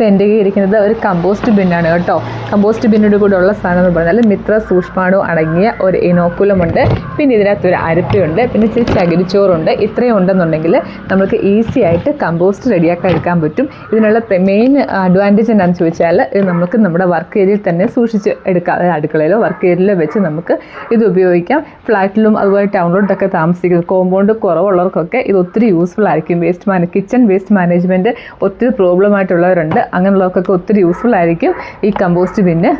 എന്റെ കയ്യിൽ ഇരിക്കുന്നത് ഒരു കമ്പോസ്റ്റ് ബിന്നാണ് കേട്ടോ. കമ്പോസ്റ്റ് ബിന്നോട് കൂടെ ഉള്ള സാധനം എന്ന് പറഞ്ഞാൽ മിത്ര സൂക്ഷ്മാണു അടങ്ങിയ ഒരു ഇനോക്കുലമുണ്ട്. പിന്നെ ഇതിനകത്ത് ഒരു അരപ്പയുണ്ട്. പിന്നെ ഇച്ചിരി ചകിരിച്ചോറുണ്ട്. ഇത്രയും ഉണ്ടെന്നുണ്ടെങ്കിൽ നമുക്ക് ഈസി ആയിട്ട് കമ്പോസ്റ്റ് റെഡിയാക്കാൻ എടുക്കാൻ പറ്റും. ഇതിനുള്ള മെയിൻ അഡ്വാന്റേജ് എന്താണെന്ന് ചോദിച്ചാൽ ഇത് നമുക്ക് നമ്മുടെ വർക്ക് ഏരിയയിൽ തന്നെ സൂക്ഷിച്ച് എടുക്കാം അടുക്കളയിലോ വർക്ക് ഏരിയയിലോ വെച്ച് നമുക്ക് ഇത് ഉപയോഗിക്കാം. ഫ്ലാറ്റിലും അതുപോലെ ടൗണിലോട്ടൊക്കെ താമസിക്കുന്നത് കോമ്പൗണ്ട് കുറവുള്ളവർക്കൊക്കെ ഇത് ഒത്തിരി യൂസ്ഫുൾ ആയിരിക്കും. വേസ്റ്റ് മാനേ കിച്ചൺ വേസ്റ്റ് മാനേജ്മെന്റ് ഒത്തിരി പ്രോബ്ലം ആയിട്ടുള്ളവരുണ്ട്. അങ്ങനെയുള്ളവർക്കൊക്കെ ഒത്തിരി യൂസ്ഫുൾ ആയിരിക്കും ഈ കമ്പോസ്റ്റ് ബിന്ന്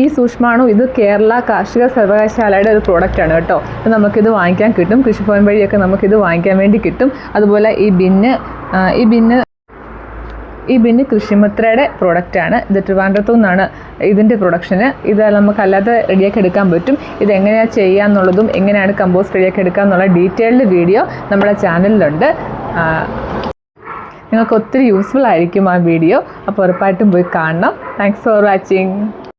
ഈ സൂക്ഷ്മാണു ഇത് കേരള കാർഷിക സർവകലാശാലയുടെ ഒരു പ്രോഡക്റ്റാണ് കേട്ടോ. ഇത് നമുക്കിത് വാങ്ങിക്കാൻ കിട്ടും. കൃഷിഭവൻ വഴിയൊക്കെ നമുക്കിത് വാങ്ങിക്കാൻ വേണ്ടി കിട്ടും. അതുപോലെ ഈ ബിന്ന് ഈ ബിന്ന് ഈ ബിന്ന് കൃഷിമിത്രയുടെ പ്രോഡക്റ്റാണ് ഇത് ട്രിവാൻഡ്രത്തു നിന്നാണ് ഇതിന്റെ പ്രൊഡക്ഷന് ഇത് നമുക്കല്ലാതെ റെഡിയാക്കി എടുക്കാൻ പറ്റും. ഇത് എങ്ങനെയാണ് ചെയ്യുക എന്നുള്ളതും എങ്ങനെയാണ് കമ്പോസ്റ്റ് റെഡിയാക്കി എടുക്കുക എന്നുള്ള ഡീറ്റെയിൽഡ് വീഡിയോ നമ്മുടെ ചാനലിലുണ്ട് നിങ്ങൾക്ക് ഒത്തിരി യൂസ്ഫുൾ ആയിരിക്കും ആ വീഡിയോ അപ്പോൾ ഉറപ്പായിട്ടും പോയി കാണണം. Thanks for watching